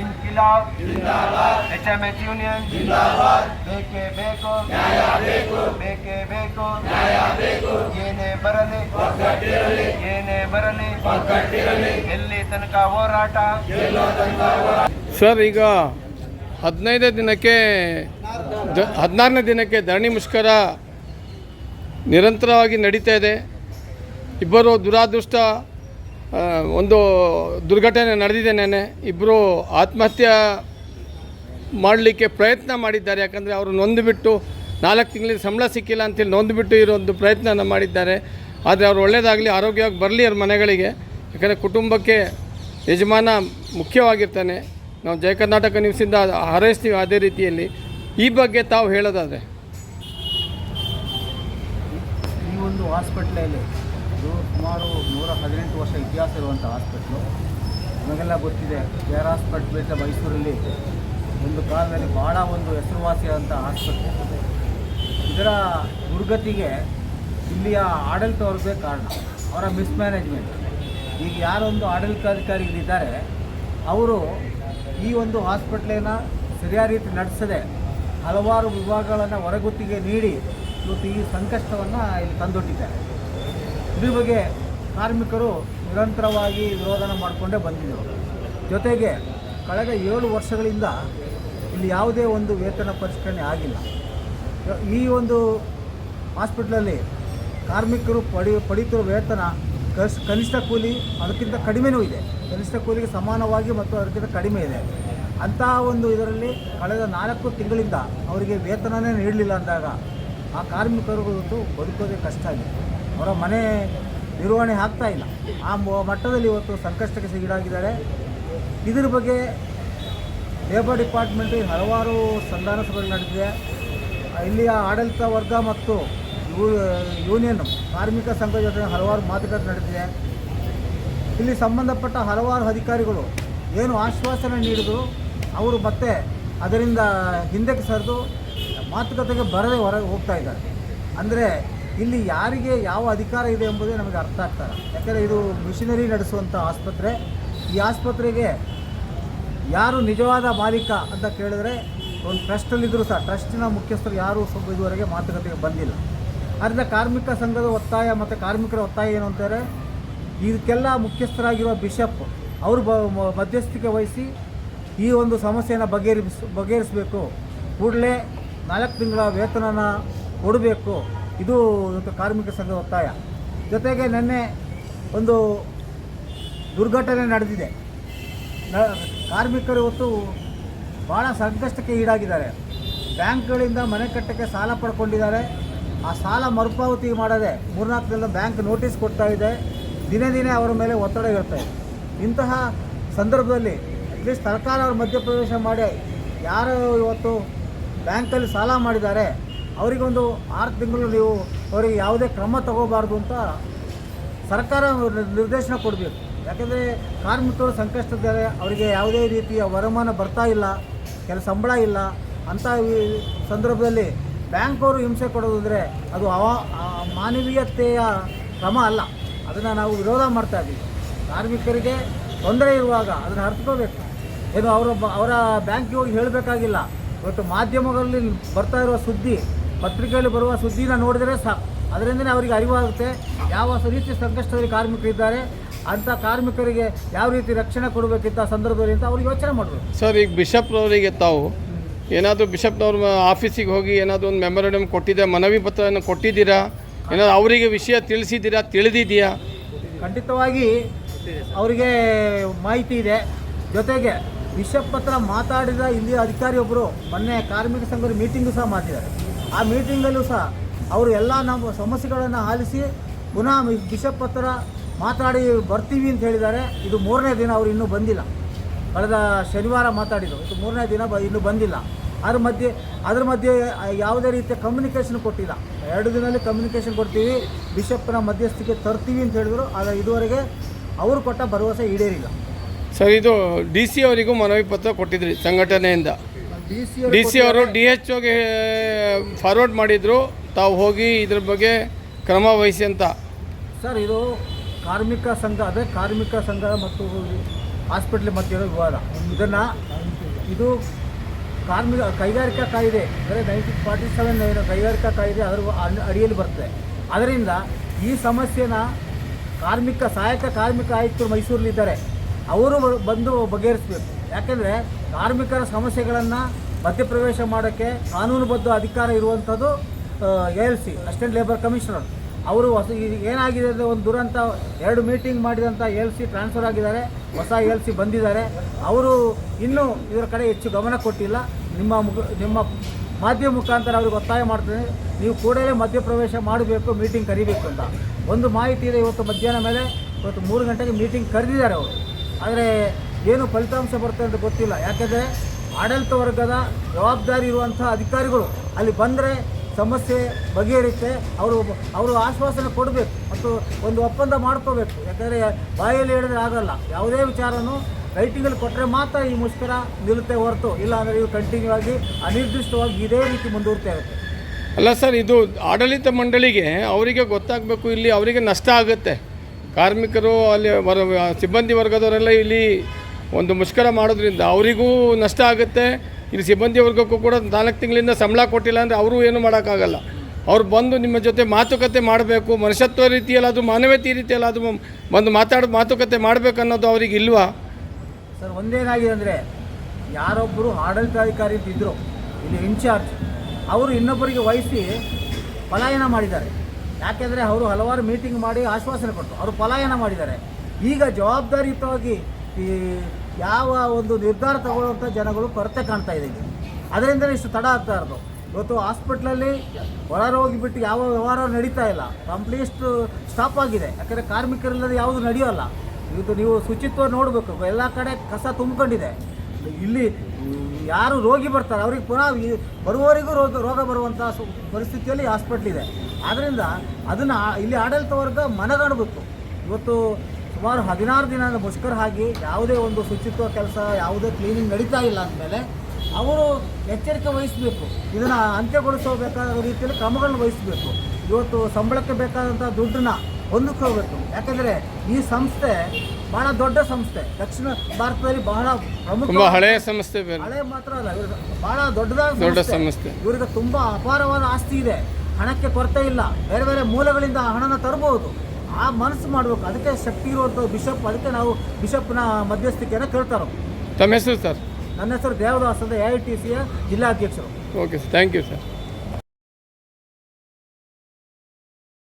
ಇನ್ಕಿಲಾಬ್ H M H union ಬೇಕೇ ಬೇಕು ಬೇಕೇ ಬೇಕು ಏನೇ ಬರಲಿ ಏನೇ ಬರಲಿ ಎಲ್ಲಿ ತನಕ ಹೋರಾಟ ಸರ್ ಈಗ ಹದಿನೈದನೇ ದಿನಕ್ಕೆ ದ ಹದಿನಾರನೇ ದಿನಕ್ಕೆ ಧರಣಿ ಮುಷ್ಕರ ನಿರಂತರವಾಗಿ ನಡೀತಾ ಇದೆ. ಇಬ್ಬರು ದುರಾದೃಷ್ಟ ಒಂದು ದುರ್ಘಟನೆ ನಡೆದಿದೆ ನೆನೆ ಇಬ್ಬರು ಆತ್ಮಹತ್ಯೆ ಮಾಡಲಿಕ್ಕೆ ಪ್ರಯತ್ನ ಮಾಡಿದ್ದಾರೆ. ಯಾಕಂದರೆ ಅವರು ನೊಂದುಬಿಟ್ಟು ನಾಲ್ಕು ತಿಂಗಳಿಗೆ ಸಂಬಳ ಸಿಕ್ಕಿಲ್ಲ ಅಂತೇಳಿ ನೊಂದುಬಿಟ್ಟು ಇರೋದು ಪ್ರಯತ್ನನ ಮಾಡಿದ್ದಾರೆ. ಆದರೆ ಅವರು ಒಳ್ಳೆಯದಾಗಲಿ ಆರೋಗ್ಯವಾಗಿ ಬರಲಿ ಅವ್ರ ಮನೆಗಳಿಗೆ. ಯಾಕಂದರೆ ಕುಟುಂಬಕ್ಕೆ ಯಜಮಾನ ಮುಖ್ಯವಾಗಿರ್ತಾನೆ. ನಾವು ಜಯ ಕರ್ನಾಟಕ ನ್ಯೂಸಿಂದ ಹಾರೈಸ್ತೀವಿ ಅದೇ ರೀತಿಯಲ್ಲಿ. ಈ ಬಗ್ಗೆ ತಾವು ಹೇಳೋದಾದರೆ. ಈ ಒಂದು ಹಾಸ್ಪಿಟ್ಲಲ್ಲಿ ಇದು ಸುಮಾರು ನೂರ ಹದಿನೆಂಟು ವರ್ಷ ಇತಿಹಾಸ ಇರುವಂಥ ಹಾಸ್ಪಿಟ್ಲು ನಮಗೆಲ್ಲ ಗೊತ್ತಿದೆ ಕೆ ಆರ್ ಹಾಸ್ಪಿಟ್ಲ್ ಮೈಸೂರಲ್ಲಿ ಒಂದು ಕಾಲದಲ್ಲಿ ಭಾಳ ಒಂದು ಹೆಸರುವಾಸಿಯಾದಂಥ ಆಸ್ಪತ್ರೆ ಇದರ ದುರ್ಗತಿಗೆ ಇಲ್ಲಿಯ ಆಡಳಿತವರ್ಗೇ ಕಾರಣ, ಅವರ ಮಿಸ್ಮ್ಯಾನೇಜ್ಮೆಂಟ್ ಈಗ ಯಾರೊಂದು ಆಡಳಿತಾಧಿಕಾರಿಗಳಿದ್ದಾರೆ ಅವರು ಈ ಒಂದು ಹಾಸ್ಪಿಟ್ಲನ್ನು ಸರಿಯಾದ ರೀತಿ ನಡೆಸದೆ ಹಲವಾರು ವಿಭಾಗಗಳನ್ನು ಹೊರಗುತ್ತಿಗೆ ನೀಡಿ ಇವತ್ತು ಈ ಸಂಕಷ್ಟವನ್ನು ಇಲ್ಲಿ ತಂದೊಡ್ಡಿದ್ದಾರೆ. ಇದ್ರ ಬಗ್ಗೆ ಕಾರ್ಮಿಕರು ನಿರಂತರವಾಗಿ ವಿರೋಧನ ಮಾಡಿಕೊಂಡೇ ಬಂದಿದ್ದರು. ಜೊತೆಗೆ ಕಳೆದ ಏಳು ವರ್ಷಗಳಿಂದ ಇಲ್ಲಿ ಯಾವುದೇ ಒಂದು ವೇತನ ಪರಿಷ್ಕರಣೆ ಆಗಿಲ್ಲ. ಈ ಒಂದು ಹಾಸ್ಪಿಟ್ಲಲ್ಲಿ ಕಾರ್ಮಿಕರು ಪಡಿ, ಪಡೀತಿರೋ ವೇತನ ಕಸ್, ಕನಿಷ್ಠ ಕೂಲಿ ಅದಕ್ಕಿಂತ ಕಡಿಮೆನೂ ಇದೆ. ಕನಿಷ್ಠ ಕೂಲಿಗೆ ಸಮಾನವಾಗಿ ಮತ್ತು ಅದಕ್ಕಿಂತ ಕಡಿಮೆ ಇದೆ. ಅಂತಹ ಒಂದು ಇದರಲ್ಲಿ ಕಳೆದ ನಾಲ್ಕು ತಿಂಗಳಿಂದ ಅವರಿಗೆ ವೇತನನೇ ನೀಡಲಿಲ್ಲ ಅಂದಾಗ ಆ ಕಾರ್ಮಿಕರು ಬದುಕೋದೇ ಕಷ್ಟ ಆಗಿದೆ ಅವರ ಮನೆ ನಿರ್ವಹಣೆ ಆಗ್ತಾ ಇಲ್ಲ. ಆ ಮಟ್ಟದಲ್ಲಿ ಇವತ್ತು ಸಂಕಷ್ಟಕ್ಕೆ ಸಿಗೀಡಾಗಿದ್ದಾರೆ. ಇದರ ಬಗ್ಗೆ ಲೇಬರ್ ಡಿಪಾರ್ಟ್ಮೆಂಟ್ ಹಲವಾರು ಸಂಧಾನ ಸಭೆಗಳು ನಡೆದಿದೆ. ಇಲ್ಲಿಯ ಆಡಳಿತ ವರ್ಗ ಮತ್ತು ಯೂನಿಯನ್ ಕಾರ್ಮಿಕ ಸಂಘ ಜೊತೆ ಹಲವಾರು ಮಾತುಕತೆ ನಡೆದಿದೆ. ಇಲ್ಲಿ ಸಂಬಂಧಪಟ್ಟ ಹಲವಾರು ಅಧಿಕಾರಿಗಳು ಏನು ಆಶ್ವಾಸನೆ ನೀಡಿದ್ರು, ಅವರು ಮತ್ತೆ ಅದರಿಂದ ಹಿಂದಕ್ಕೆ ಸರಿದು ಮಾತುಕತೆಗೆ ಬರದೇ ಹೊರಗೆ ಹೋಗ್ತಾ ಇದ್ದಾರೆ. ಅಂದರೆ ಇಲ್ಲಿ ಯಾರಿಗೆ ಯಾವ ಅಧಿಕಾರ ಇದೆ ಎಂಬುದೇ ನಮಗೆ ಅರ್ಥ ಆಗ್ತಾರೆ ಯಾಕಂದರೆ ಇದು ಮಿಷಿನರಿ ನಡೆಸುವಂಥ ಆಸ್ಪತ್ರೆ. ಈ ಆಸ್ಪತ್ರೆಗೆ ಯಾರು ನಿಜವಾದ ಮಾಲೀಕ ಅಂತ ಕೇಳಿದ್ರೆ ಒಂದು ಟ್ರಸ್ಟಲ್ಲಿದ್ದರೂ ಸಹ, ಟ್ರಸ್ಟಿನ ಮುಖ್ಯಸ್ಥರು ಯಾರೂ ಸ್ವಲ್ಪ ಇದುವರೆಗೆ ಮಾತುಕತೆಗೆ ಬಂದಿಲ್ಲ. ಆದ್ದರಿಂದ ಕಾರ್ಮಿಕ ಸಂಘದ ಒತ್ತಾಯ ಮತ್ತು ಕಾರ್ಮಿಕರ ಒತ್ತಾಯ ಏನು ಅಂತಾರೆ? ಇದಕ್ಕೆಲ್ಲ ಮುಖ್ಯಸ್ಥರಾಗಿರುವ ಬಿಷಪ್ ಅವರು ಮಧ್ಯಸ್ಥಿಕೆ ವಹಿಸಿ ಈ ಒಂದು ಸಮಸ್ಯೆಯನ್ನು ಬಗೆಹರಿಸ್ ಬಗೆಹರಿಸಬೇಕು. ಕೂಡಲೇ ನಾಲ್ಕು ತಿಂಗಳ ವೇತನನ ಕೊಡಬೇಕು. ಇದು ಇವತ್ತು ಕಾರ್ಮಿಕ ಸಂಘದ ಒತ್ತಾಯ. ಜೊತೆಗೆ ನಿನ್ನೆ ಒಂದು ದುರ್ಘಟನೆ ನಡೆದಿದೆ. ಕಾರ್ಮಿಕರು ಇವತ್ತು ಭಾಳ ಸಂಕಷ್ಟಕ್ಕೆ ಈಡಾಗಿದ್ದಾರೆ. ಬ್ಯಾಂಕ್ಗಳಿಂದ ಮನೆ ಕಟ್ಟಕ್ಕೆ ಸಾಲ ಪಡ್ಕೊಂಡಿದ್ದಾರೆ. ಆ ಸಾಲ ಮರುಪಾವತಿ ಮಾಡದೆ ಮೂರ್ನಾಲ್ಕು ದಿನ ಬ್ಯಾಂಕ್ ನೋಟಿಸ್ ಕೊಡ್ತಾ ಇದೆ. ದಿನೇ ದಿನೇ ಅವರ ಮೇಲೆ ಒತ್ತಡ ಇರ್ತಾ ಇದೆ. ಇಂತಹ ಸಂದರ್ಭದಲ್ಲಿ ಅಟ್ಲೀಸ್ಟ್ ಸರ್ಕಾರ ಅವರು ಮಧ್ಯಪ್ರವೇಶ ಮಾಡಿ ಯಾರು ಇವತ್ತು ಬ್ಯಾಂಕಲ್ಲಿ ಸಾಲ ಮಾಡಿದ್ದಾರೆ ಅವರಿಗೊಂದು ಆರು ತಿಂಗಳು ನೀವು ಅವರಿಗೆ ಯಾವುದೇ ಕ್ರಮ ತಗೋಬಾರ್ದು ಅಂತ ಸರ್ಕಾರ ನಿರ್ದೇಶನ ಕೊಡಬೇಕು. ಯಾಕೆಂದರೆ ಕಾರ್ಮಿಕರು ಸಂಕಷ್ಟದಲ್ಲಿ ಅವರಿಗೆ ಯಾವುದೇ ರೀತಿಯ ವರಮಾನ ಬರ್ತಾ ಇಲ್ಲ, ಕೆಲ ಸಂಬಳ ಇಲ್ಲ. ಅಂಥ ಈ ಸಂದರ್ಭದಲ್ಲಿ ಬ್ಯಾಂಕ್ ಅವರು ಹಿಂಸೆ ಕೊಡೋದಿದ್ರೆ ಅದು ಅವ ಮಾನವೀಯತೆಯ ಕ್ರಮ ಅಲ್ಲ. ಅದನ್ನು ನಾವು ವಿರೋಧ ಮಾಡ್ತಾ ಇದ್ದೀವಿ. ಕಾರ್ಮಿಕರಿಗೆ ತೊಂದರೆ ಇರುವಾಗ ಅದನ್ನು ಅರ್ಥಕೋಬೇಕು ಏನು ಅವರ ಅವರ ಬ್ಯಾಂಕಿಗೆ ಹೋಗಿ ಹೇಳಬೇಕಾಗಿಲ್ಲ. ಇವತ್ತು ಮಾಧ್ಯಮಗಳಲ್ಲಿ ಬರ್ತಾ ಇರುವ ಸುದ್ದಿ ಪತ್ರಿಕೆಯಲ್ಲಿ ಬರುವ ಸುದ್ದಿನ ನೋಡಿದರೆ ಸಾಕು ಅದರಿಂದನೇ ಅವರಿಗೆ ಅರಿವಾಗುತ್ತೆ. ಯಾವ ರೀತಿ ಸಂಕಷ್ಟದಲ್ಲಿ ಕಾರ್ಮಿಕರಿದ್ದಾರೆ ಅಂಥ ಕಾರ್ಮಿಕರಿಗೆ ಯಾವ ರೀತಿ ರಕ್ಷಣೆ ಕೊಡಬೇಕಿಂತ ಸಂದರ್ಭದಲ್ಲಿ ಅಂತ ಅವ್ರಿಗೆ ಯೋಚನೆ ಮಾಡಬೇಕು. ಸರ್ ಈಗ ಬಿಷಪ್ನವರಿಗೆ ತಾವು ಏನಾದರೂ ಬಿಷಪ್ನವ್ರ ಆಫೀಸಿಗೆ ಹೋಗಿ ಏನಾದರೂ ಒಂದು ಮೆಮೊರಂಡಮ್ ಕೊಟ್ಟಿದೆ ಮನವಿ ಪತ್ರವನ್ನು ಕೊಟ್ಟಿದ್ದೀರಾ? ಏನಾದರೂ ಅವರಿಗೆ ವಿಷಯ ತಿಳಿಸಿದ್ದೀರಾ ತಿಳಿದಿದೆಯಾ ಖಂಡಿತವಾಗಿ ಅವರಿಗೆ ಮಾಹಿತಿ ಇದೆ. ಜೊತೆಗೆ ಬಿಷಪ್ ಹತ್ರ ಮಾತಾಡಿದ ಇಲ್ಲಿಯ ಅಧಿಕಾರಿಯೊಬ್ಬರು ಮೊನ್ನೆ ಕಾರ್ಮಿಕ ಸಂಘದ ಮೀಟಿಂಗು ಸಹ ಮಾಡಿದ್ದಾರೆ ಆ ಮೀಟಿಂಗಲ್ಲೂ ಸಹ ಅವರು ಎಲ್ಲ ನಮ್ಮ ಸಮಸ್ಯೆಗಳನ್ನು ಆಲಿಸಿ ಪುನಃ ಬಿಷಪ್ ಹತ್ರ ಮಾತಾಡಿ ಬರ್ತೀವಿ ಅಂತ ಹೇಳಿದ್ದಾರೆ. ಇದು ಮೂರನೇ ದಿನ ಅವರು ಇನ್ನೂ ಬಂದಿಲ್ಲ. ಕಳೆದ ಶನಿವಾರ ಮಾತಾಡಿದರು. ಇದು ಮೂರನೇ ದಿನ ಬ ಇನ್ನೂ ಬಂದಿಲ್ಲ. ಅದ್ರ ಮಧ್ಯೆ ಅದ್ರ ಮಧ್ಯೆ ಯಾವುದೇ ರೀತಿಯ ಕಮ್ಯುನಿಕೇಷನ್ ಕೊಟ್ಟಿಲ್ಲ. ಎರಡು ದಿನದಲ್ಲಿ ಕಮ್ಯುನಿಕೇಷನ್ ಕೊಡ್ತೀವಿ. ಬಿಷಪ್ನ ಮಧ್ಯಸ್ಥಿಕೆ ತರ್ತೀವಿ ಅಂತ ಹೇಳಿದ್ರು. ಆದರೆ ಇದುವರೆಗೆ ಅವರು ಕೊಟ್ಟ ಭರವಸೆ ಈಡೇರಿಲ್ಲ. ಸರ್ ಇದು ಡಿ ಸಿ ಅವರಿಗೂ ಮನವಿ ಪತ್ರ ಕೊಟ್ಟಿದ್ರಿ ಸಂಘಟನೆಯಿಂದ. ಡಿ ಸಿ ಡಿ ಸಿ ಅವರು ಡಿ ಎಚ್ ಒಗೆ ಫಾರ್ವರ್ಡ್ ಮಾಡಿದರು, ತಾವು ಹೋಗಿ ಇದ್ರ ಬಗ್ಗೆ ಕ್ರಮ ವಹಿಸಿ ಅಂತ. ಸರ್, ಇದು ಕಾರ್ಮಿಕ ಸಂಘ, ಅದೇ ಕಾರ್ಮಿಕ ಸಂಘ ಮತ್ತು ಹಾಸ್ಪಿಟ್ಲ್ ಇರೋ ವಿವಾದ. ಇದನ್ನು ಇದು ಕಾರ್ಮಿಕ ಕೈಗಾರಿಕಾ ಕಾಯ್ದೆ, ಅಂದರೆ ನೈನ್ಟೀನ್ ಫಾರ್ಟಿ ಸೆವೆನ್ ಕೈಗಾರಿಕಾ ಕಾಯ್ದೆ ಅದರ ಅಡ್- ಅಡಿಯಲ್ಲಿ ಬರ್ತದೆ. ಅದರಿಂದ ಈ ಸಮಸ್ಯೆನ ಕಾರ್ಮಿಕ, ಸಹಾಯಕ ಕಾರ್ಮಿಕ ಆಯುಕ್ತರು ಮೈಸೂರಲ್ಲಿದ್ದಾರೆ. ಅವರು ಬಂದು ಬಗೆಹರಿಸಬೇಕು. ಯಾಕೆಂದರೆ ಕಾರ್ಮಿಕರ ಸಮಸ್ಯೆಗಳನ್ನು ಮಧ್ಯಪ್ರವೇಶ ಮಾಡೋಕ್ಕೆ ಕಾನೂನುಬದ್ಧ ಅಧಿಕಾರ ಇರುವಂಥದ್ದು A L C assistant labour commissioner ಅವರು ಹೊಸ ಏನಾಗಿದೆ ಅಂದರೆ ಒಂದು ದುರಂತ, ಎರಡು ಮೀಟಿಂಗ್ ಮಾಡಿದಂಥ ಎಲ್ ಸಿ ಟ್ರಾನ್ಸ್ಫರ್ ಆಗಿದ್ದಾರೆ, ಹೊಸ ಎಲ್ ಸಿ ಬಂದಿದ್ದಾರೆ. ಅವರು ಇನ್ನೂ ಇದರ ಕಡೆ ಹೆಚ್ಚು ಗಮನ ಕೊಟ್ಟಿಲ್ಲ. ನಿಮ್ಮ ಮುಖ, ನಿಮ್ಮ ಮಾಧ್ಯಮ ಮುಖಾಂತರ ಅವ್ರಿಗೆ ಒತ್ತಾಯ ಮಾಡ್ತೇನೆ. ನೀವು ಕೂಡಲೇ ಮಧ್ಯಪ್ರವೇಶ ಮಾಡಬೇಕು ಮೀಟಿಂಗ್ ಕರಿಬೇಕು ಅಂತ. ಒಂದು ಮಾಹಿತಿ ಇದೆ, ಇವತ್ತು ಮಧ್ಯಾಹ್ನ ಮೇಲೆ, ಇವತ್ತು ಮೂರು ಗಂಟೆಗೆ ಮೀಟಿಂಗ್ ಕರೆದಿದ್ದಾರೆ ಅವರು. ಆದರೆ ಏನು ಫಲಿತಾಂಶ ಬರ್ತದೆ ಅಂತ ಗೊತ್ತಿಲ್ಲ. ಯಾಕೆಂದರೆ ಆಡಳಿತ ವರ್ಗದ ಜವಾಬ್ದಾರಿ ಇರುವಂಥ ಅಧಿಕಾರಿಗಳು ಅಲ್ಲಿ ಬಂದರೆ ಸಮಸ್ಯೆ ಬಗೆಹರಿಯುತ್ತೆ ಅವರು ಅವರು ಆಶ್ವಾಸನೆ ಕೊಡಬೇಕು ಮತ್ತು ಒಂದು ಒಪ್ಪಂದ ಮಾಡ್ಕೋಬೇಕು. ಯಾಕಂದರೆ ಬಾಯಲ್ಲಿ ಹೇಳಿದ್ರೆ ಆಗಲ್ಲ. ಯಾವುದೇ ವಿಚಾರನೂ ರೈಟಿಂಗಲ್ಲಿ ಕೊಟ್ಟರೆ ಮಾತ್ರ ಈ ಮುಷ್ಕರ ನಿಲ್ಲುತ್ತೆ ಹೊರತು. ಇಲ್ಲ ಅಂದರೆ ಇದು ಕಂಟಿನ್ಯೂ ಆಗಿ ಅನಿರ್ದಿಷ್ಟವಾಗಿ ಇದೇ ರೀತಿ ಮುಂದುವರ್ತಾ ಇರುತ್ತೆ. ಅಲ್ಲ ಸರ್, ಇದು ಆಡಳಿತ ಮಂಡಳಿಗೆ ಅವರಿಗೆ ಗೊತ್ತಾಗಬೇಕು, ಇಲ್ಲಿ ಅವರಿಗೆ ನಷ್ಟ ಆಗುತ್ತೆ. ಕಾರ್ಮಿಕರು ಅಲ್ಲಿ, ಸಿಬ್ಬಂದಿ ವರ್ಗದವರೆಲ್ಲ ಇಲ್ಲಿ ಒಂದು ಮುಷ್ಕರ ಮಾಡೋದ್ರಿಂದ ಅವರಿಗೂ ನಷ್ಟ ಆಗುತ್ತೆ. ಇಲ್ಲಿ ಸಿಬ್ಬಂದಿ ವರ್ಗಕ್ಕೂ ಕೂಡ ನಾಲ್ಕು ತಿಂಗಳಿಂದ ಸಂಬಳ ಕೊಟ್ಟಿಲ್ಲ ಅಂದರೆ ಅವರು ಏನು ಮಾಡೋಕ್ಕಾಗಲ್ಲ. ಅವ್ರು ಬಂದು ನಿಮ್ಮ ಜೊತೆ ಮಾತುಕತೆ ಮಾಡಬೇಕು, ಮನುಷ್ಯತ್ವ ರೀತಿಯಲ್ಲಾದರೂ, ಮಾನವೀಯತೆ ರೀತಿಯಲ್ಲಾದರೂ ಬಂದು ಮಾತಾಡೋ, ಮಾತುಕತೆ ಮಾಡಬೇಕು ಅನ್ನೋದು ಅವ್ರಿಗೆ ಇಲ್ವಾ? ಸರ್, ಒಂದೇನಾಗಿದೆ ಅಂದರೆ ಯಾರೊಬ್ಬರು ಆಡಳಿತಾಧಿಕಾರಿ ಇದ್ದರು ಇಲ್ಲಿ ಇನ್ಚಾರ್ಜ್, ಅವರು ಇನ್ನೊಬ್ಬರಿಗೆ ವಹಿಸಿ ಪಲಾಯನ ಮಾಡಿದ್ದಾರೆ. ಯಾಕೆಂದರೆ ಅವರು ಹಲವಾರು ಮೀಟಿಂಗ್ ಮಾಡಿ ಆಶ್ವಾಸನೆ ಕೊಟ್ಟರು. ಅವರು ಪಲಾಯನ ಮಾಡಿದ್ದಾರೆ. ಈಗ ಜವಾಬ್ದಾರಿಯುತವಾಗಿ ಈ ಯಾವ ಒಂದು ನಿರ್ಧಾರ ತಗೊಳ್ಳುವಂಥ ಜನಗಳು ಕೊರತೆ ಕಾಣ್ತಾ ಇದೆ ಇಲ್ಲಿ. ಅದರಿಂದಲೇ ಇಷ್ಟು ತಡ ಆಗ್ತಾ ಇರೋದು. ಇವತ್ತು ಹಾಸ್ಪಿಟ್ಲಲ್ಲಿ ಹೊರ ಬಿಟ್ಟು ಯಾವ ವ್ಯವಹಾರ ನಡೀತಾ ಇಲ್ಲ. ಕಂಪ್ಲೀಟ್ ಸ್ಟಾಪ್ ಆಗಿದೆ. ಯಾಕಂದರೆ ಕಾರ್ಮಿಕರಿಲ್ಲದೆ ಯಾವುದು ನಡೆಯೋಲ್ಲ. ಇವತ್ತು ನೀವು ಶುಚಿತ್ವ ನೋಡಬೇಕು. ಎಲ್ಲ ಕಡೆ ಕಸ ತುಂಬಿಕೊಂಡಿದೆ. ಇಲ್ಲಿ ಯಾರು ರೋಗಿ ಬರ್ತಾರೆ? ಅವ್ರಿಗೆ ಪುನಃ ಬರುವವರಿಗೂ ರೋಗ ರೋಗ ಬರುವಂಥ ಪರಿಸ್ಥಿತಿಯಲ್ಲಿ ಹಾಸ್ಪಿಟ್ಲಿದೆ ಆದ್ದರಿಂದ ಅದನ್ನು ಇಲ್ಲಿ ಆಡಳಿತ ವರ್ಗ ಮನಗಾಣಬೇಕು. ಇವತ್ತು ಸುಮಾರು ಹದಿನಾರು ದಿನ ಮುಷ್ಕರ ಹಾಗೆ ಯಾವುದೇ ಒಂದು ಶುಚಿತ್ವ ಕೆಲಸ ಯಾವುದೇ ಕ್ಲೀನಿಂಗ್ ನಡೀತಾ ಇಲ್ಲ ಅಂದಮೇಲೆ ಅವರು ಎಚ್ಚರಿಕೆ ವಹಿಸಬೇಕು. ಇದನ್ನು ಅಂತ್ಯಗೊಳಿಸಬೇಕಾದ ರೀತಿಯಲ್ಲಿ ಕ್ರಮಗಳನ್ನು ವಹಿಸಬೇಕು. ಇವತ್ತು ಸಂಬಳಕ್ಕೆ ಬೇಕಾದಂಥ ದುಡ್ಡನ್ನ ಹೋಗಬೇಕು. ಯಾಕಂದರೆ ಈ ಸಂಸ್ಥೆ ಬಹಳ ದೊಡ್ಡ ಸಂಸ್ಥೆ. ದಕ್ಷಿಣ ಭಾರತದಲ್ಲಿ ಬಹಳ ಪ್ರಮುಖ ಹಳೆ ಹಳೆಯ ಸಂಸ್ಥೆ ಹಳೆ ಮಾತ್ರ ಅಲ್ಲ ಇವ್ರಿಗೆ ಬಹಳ ದೊಡ್ಡದಾದ ದೊಡ್ಡ ಸಂಸ್ಥೆ. ಇವರಿಗೆ ತುಂಬಾ ಅಪಾರವಾದ ಆಸ್ತಿ ಇದೆ. ಹಣಕ್ಕೆ ಕೊರತೆ ಇಲ್ಲ. ಬೇರೆ ಬೇರೆ ಮೂಲಗಳಿಂದ ಹಣನ ತರಬಹುದು ಆ ಮನಸ್ಸು ಮಾಡಬೇಕು. ಅದಕ್ಕೆ ಶಕ್ತಿ ಇರುವಂಥ ಬಿಷಪ್. ಅದಕ್ಕೆ ನಾವು ಬಿಷಪ್ನ ಮಧ್ಯಸ್ಥಿಕೆಯನ್ನು ಕೇಳ್ತಾರೋ ತಮ್ಮ ಹೆಸರು ಸರ್? ನನ್ನ ಹೆಸರು ದೇವದಾಸ್ ಅಂತ ಎ ಐ ಟಿ ಸಿಯ ಜಿಲ್ಲಾಧ್ಯಕ್ಷರು. Okay sir. Thank you sir.